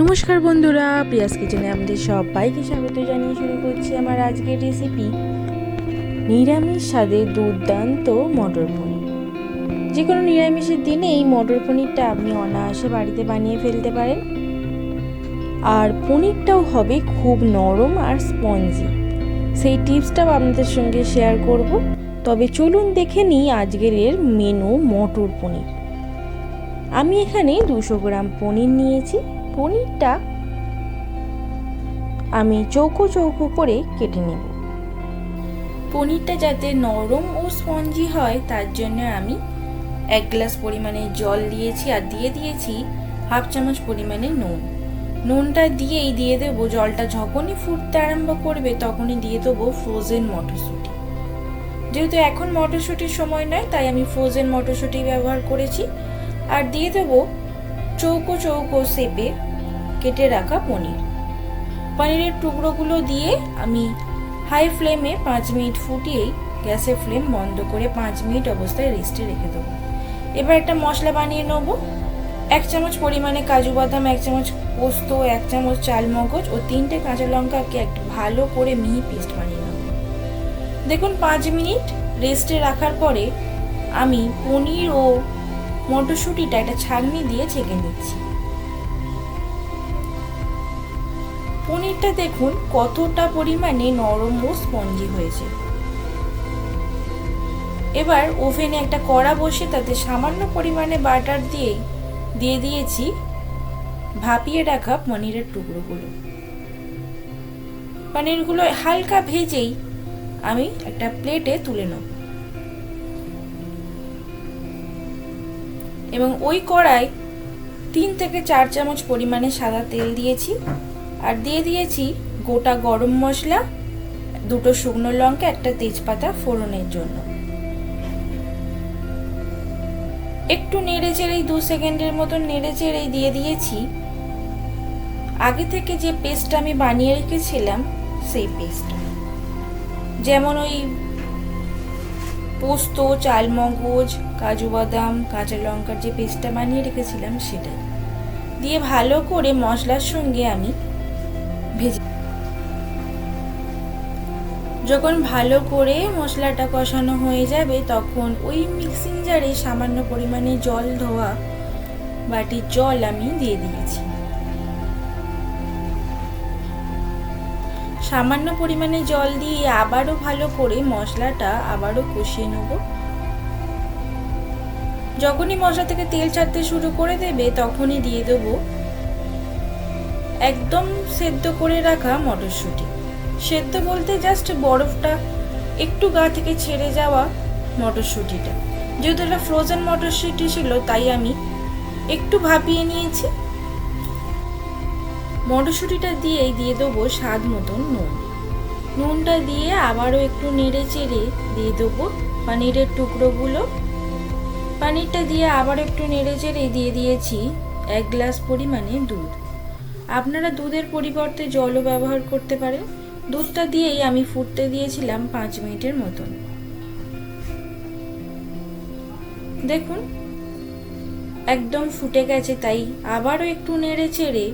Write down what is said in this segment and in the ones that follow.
নমস্কার বন্ধুরা, প্রিয়াস কিচেনে আমাদের সবাইকে স্বাগত জানিয়ে শুরু করছি আমার আজকের রেসিপি নিরামিষ স্বাদের দুর্দান্ত মটর পনির। যে কোনো নিরামিষের দিনে এই মটর পনিরটা আপনি অনায়াসে বাড়িতে বানিয়ে ফেলতে পারেন। আর পনিরটাও হবে খুব নরম আর স্পঞ্জি। সেই টিপসটাও আপনাদের সঙ্গে শেয়ার করব। তবে চলুন দেখে নিই আজকের এর মেনু মটর পনির। আমি এখানে দুশো গ্রাম পনির নিয়েছি। পনিরটা আমি চৌকো চৌকো করে কেটে নেব। পনিরটা যাতে নরম ও স্পঞ্জি হয়, তার জন্য আমি এক গ্লাস পরিমাণে জল দিয়েছি আর দিয়ে দিয়েছি হাফ চামচ পরিমাণে নুন। নুনটা দিয়েই দিয়ে দেবো, জলটা যখনই ফুটতে আরম্ভ করবে তখনই দিয়ে দেবো ফ্রোজেন মটরশুঁটি। যেহেতু এখন মটরশুঁটির সময় নয়, তাই আমি ফ্রোজেন মটরশুঁটি ব্যবহার করেছি। আর দিয়ে দেবো চৌকো চৌকো শেপে কেটে রাখা পনির। পনিরের টুকরোগুলো দিয়ে আমি হাই ফ্লেমে পাঁচ মিনিট ফুটিয়েই গ্যাসের ফ্লেম বন্ধ করে পাঁচ মিনিট অবস্থায় রেস্টে রেখে দেবো। এবার একটা মশলা বানিয়ে নেব। এক চামচ পরিমাণে কাজু বাদাম, এক চামচ পোস্ত, এক চামচ চাল মগজ ও তিনটে কাঁচা লঙ্কাকে একটা ভালো করে মিহি পেস্ট বানিয়ে নেব। দেখুন, পাঁচ মিনিট রেস্টে রাখার পরে আমি পনির ও মটরশুঁটিটা একটা ছাঁকনি দিয়ে ছেঁকে নিচ্ছি। পনিরটা দেখুন কতটা পরিমাণে নরম ও স্পঞ্জি হয়েছে। এবার ওভেনে একটা কড়া বসে তাতে সামান্য পরিমাণে বাটার দিয়ে দিয়ে দিয়েছি ভাপিয়ে রাখা পনিরের টুকরোগুলো। পনিরগুলো হালকা ভেজেই আমি একটা প্লেটে তুলে নেব। এবং ওই কড়াই তিন থেকে চার চামচ পরিমাণে সাদা তেল দিয়েছি আর দিয়ে দিয়েছি গোটা গরম মশলা, দুটো শুকনো লঙ্কা, একটা তেজপাতা ফোড়নের জন্য। একটু নেড়ে চেড়েই, দু সেকেন্ডের মতো নেড়ে চেড়েই দিয়ে দিয়েছি। আগে থেকে যে পেস্টটা আমি বানিয়ে রেখেছিলাম, সেই পেস্টটা। যেমন ওই পোস্ত, চালমগজ, কাজু বাদাম, কাঁচা লঙ্কার যে পেস্টটা বানিয়ে রেখেছিলাম সেটাই। দিয়ে ভালো করে মশলার সঙ্গে আমি ভেজে যখন ভালো করে মশলাটা কষানো হয়ে যাবে, তখন ওই মিক্সিং জারে সামান্য পরিমাণে জল ধোয়া বাটির জল আমি দিয়ে দিয়েছি। সামান্য পরিমাণে জল দিয়ে আবারও ভালো করে মশলাটা আবারও কষিয়ে নেব। যখনই মশলা থেকে তেল ছাড়তে শুরু করে দেবে, তখনই দিয়ে দেবো একদম সেদ্ধ করে রাখা মটরশুঁটি। সেদ্ধ বলতে জাস্ট বরফটা, একটু গা থেকে ছেড়ে যাওয়া মটরশুঁটিটা। যেহেতু এটা ফ্রোজেন মটরশুঁটি ছিল, তাই আমি একটু ভাপিয়ে নিয়েছি। মটরশুঁটিটা দিয়েই দিয়ে দেবো স্বাদ মতন নুন। নুনটা দিয়ে আবারও একটু নেড়ে চেড়ে দিয়ে দেবো পানিরের টুকরোগুলো। পানিরটা দিয়ে আবার একটু নেড়ে চেড়ে দিয়ে দিয়েছি এক গ্লাস পরিমাণে দুধ। আপনারা দুধের পরিবর্তে জলও ব্যবহার করতে পারেন। দুধটা দিয়েই আমি ফুটতে দিয়েছিলাম পাঁচ মিনিটের মতন। দেখুন, একদম ফুটে গেছে, তাই আবারও একটু নেড়ে চেড়ে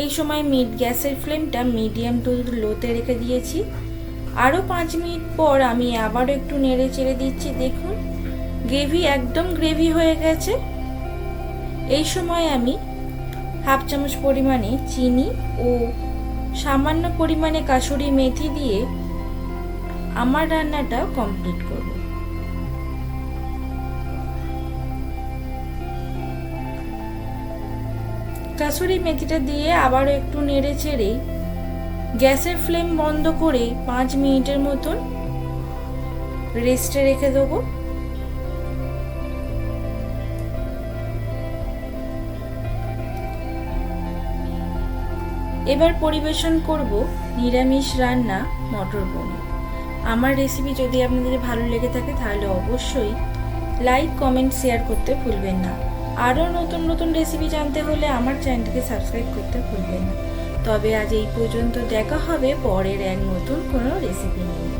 এই সময় মিড গ্যাসের ফ্লেমটা মিডিয়াম টু লোতে রেখে দিয়েছি। আরও পাঁচ মিনিট পর আমি আবারও একটু নেড়ে চেড়ে দিচ্ছি, দেখুন। গ্রেভি একদম গ্রেভি হয়ে গেছে। এই সময় আমি হাফ চামচ পরিমাণে চিনি ও সামান্য পরিমাণে কাসুরি মেথি দিয়ে আমার রান্নাটা কমপ্লিট করব। কাসুরি মেথিটা দিয়ে আবারও একটু নেড়ে চেড়ে গ্যাসের ফ্লেম বন্ধ করে পাঁচ মিনিটের মতন রেস্টে রেখে দেবো। এবার পরিবেশন করব নিরামিষ রান্না মটর পনির। আমার রেসিপি যদি আপনাদের ভালো লেগে থাকে তাহলে অবশ্যই লাইক কমেন্ট শেয়ার করতে ভুলবেন না। আরও নতুন নতুন রেসিপি জানতে হলে আমার চ্যানেলটিকে সাবস্ক্রাইব করতে ভুলবেন না। তবে আজ এই পর্যন্ত দেখা হবে পরের এক নতুন কোনো রেসিপি নিয়ে।